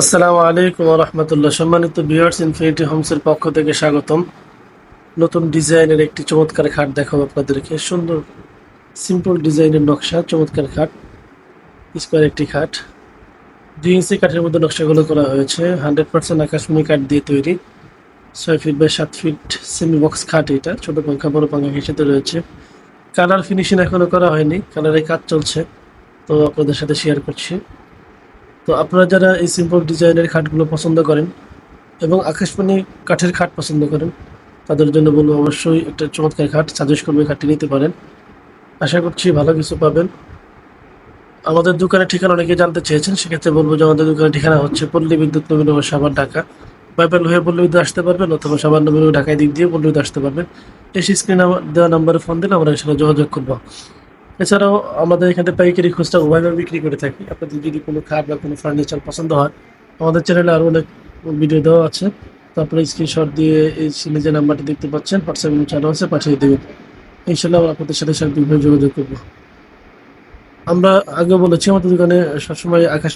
আসসালামু আলাইকুম রহমতুল্লাহ। সম্মানিত বিয়ার্স ইনফিনিটি হোমসের পক্ষ থেকে স্বাগতম। নতুন ডিজাইনের একটি চমৎকার খাট দেখাবো আপনাদেরকে। সুন্দর সিম্পল ডিজাইনের নকশা, চমৎকার খাট স্কোয়ার একটি খাট। দুই ইঞ্চি কাঠের মধ্যে নকশাগুলো করা হয়েছে। হান্ড্রেড পার্সেন্ট আকাশমণি কাঠ দিয়ে তৈরি। ছয় ফিট বাই সাত ফিট সেমি বক্স খাট এটা। ছোট পাঙ্খা বড় পাঙ্খা ঘেঁষেতে রয়েছে। কালার ফিনিশিং এখনও করা হয়নি। কালারের কাজ চলছে। তো আপনাদের সাথে শেয়ার করছি। তো আপনারা যারা এই সিম্পল ডিজাইনের খাটগুলো পছন্দ করেন এবং আকাশমণি কাঠের খাট পছন্দ করেন, তাদের জন্য বলব অবশ্যই একটা চমৎকার খাট সাজেস্ট করবে খাটটি নিতে পারেন। আশা করছি ভালো কিছু পাবেন। আমাদের দোকানের ঠিকানা অনেকে জানতে চেয়েছেন, সেক্ষেত্রে বলব যে আমাদের দোকানের ঠিকানা হচ্ছে পল্লী বিদ্যুৎ নবীনগর সাভার, ঢাকা। বাইপাল হয়ে পল্লী বিদ্যুৎ আসতে পারবেন অথবা সাভার নবীনগর ঢাকায় দিক দিয়ে পল্লী বিদ্যুৎ আসতে পারবেন। এসে স্ক্রিনে দেওয়া নাম্বারে ফোন দিলে আমরা সাথে যোগাযোগ করব। এছাড়াও আমাদের এখানে পাইকারি খুচরা উভয়ভাবে বিক্রি করে থাকি। আপনাদের যদি কোনো খাট বা কোনো ফার্নিচার পছন্দ হয়, আমাদের চ্যানেলে আরও অনেক ভিডিও দেওয়া আছে। তারপরে স্ক্রিনশট দিয়ে এই সিনে যে নাম্বারটি দেখতে পাচ্ছেন হোয়াটসঅ্যাপ চালু আছে পাঠিয়ে দেবেন। ইনশাল্লাহ আপনাদের সাথে সাথে যোগাযোগ করব। আমরা আগে বলেছি, আমাদের দোকানে সবসময় আকাশ